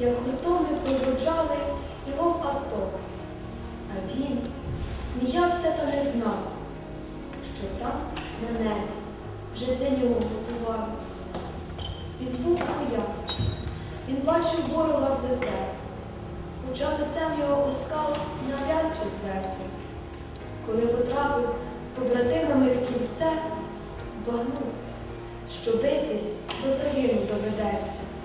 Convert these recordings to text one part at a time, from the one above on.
як гуртом ми проводжали його АТО. А він сміявся та не знав, що там на небі вже для нього готували. Він був вояк, він бачив ворога в лице, хоча лицем його оскал навряд чи зветься. Коли потрапив з побратимами в кільце, збагнув, що битись до загину доведеться.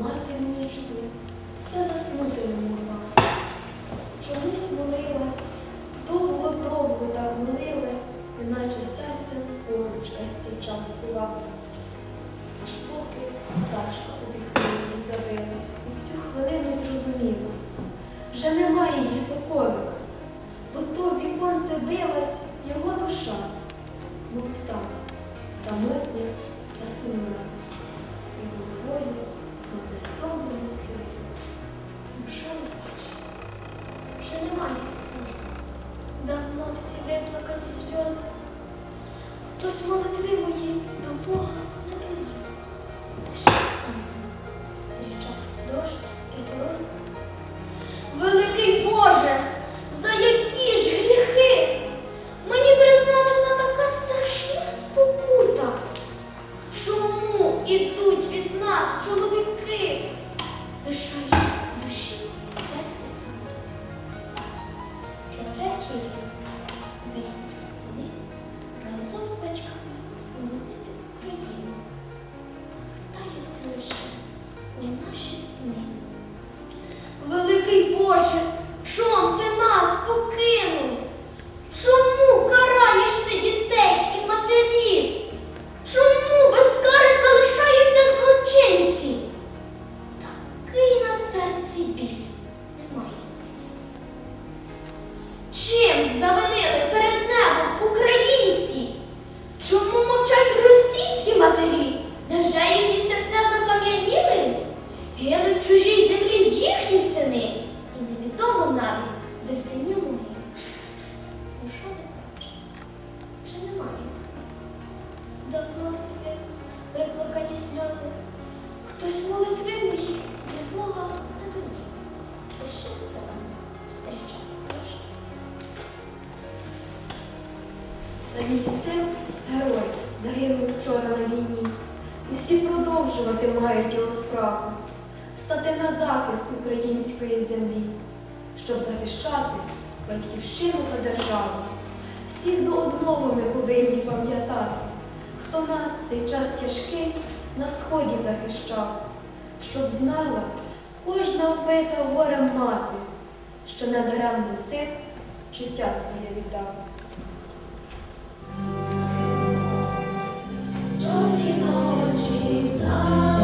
Мати в все заснути не могла. Чомусь молилась, довго-довго так молилась, неначе серцем поруч весь цей час була. Аж поки пташка у вікні її забилась, і в цю хвилину зрозуміла, вже немає її соколик, бо то віконце билась його душа, мов птах, самотня та сумна, no. Її син герой загинув вчора на війні. Усі продовжувати мають його справу, стати на захист української землі, щоб захищати батьківщину та державу. Всіх до одного ми повинні пам'ятати, хто нас цей час тяжкий на сході захищав, щоб знала кожна вбита горем мати, що надаремно син життя своє віддав. Lord.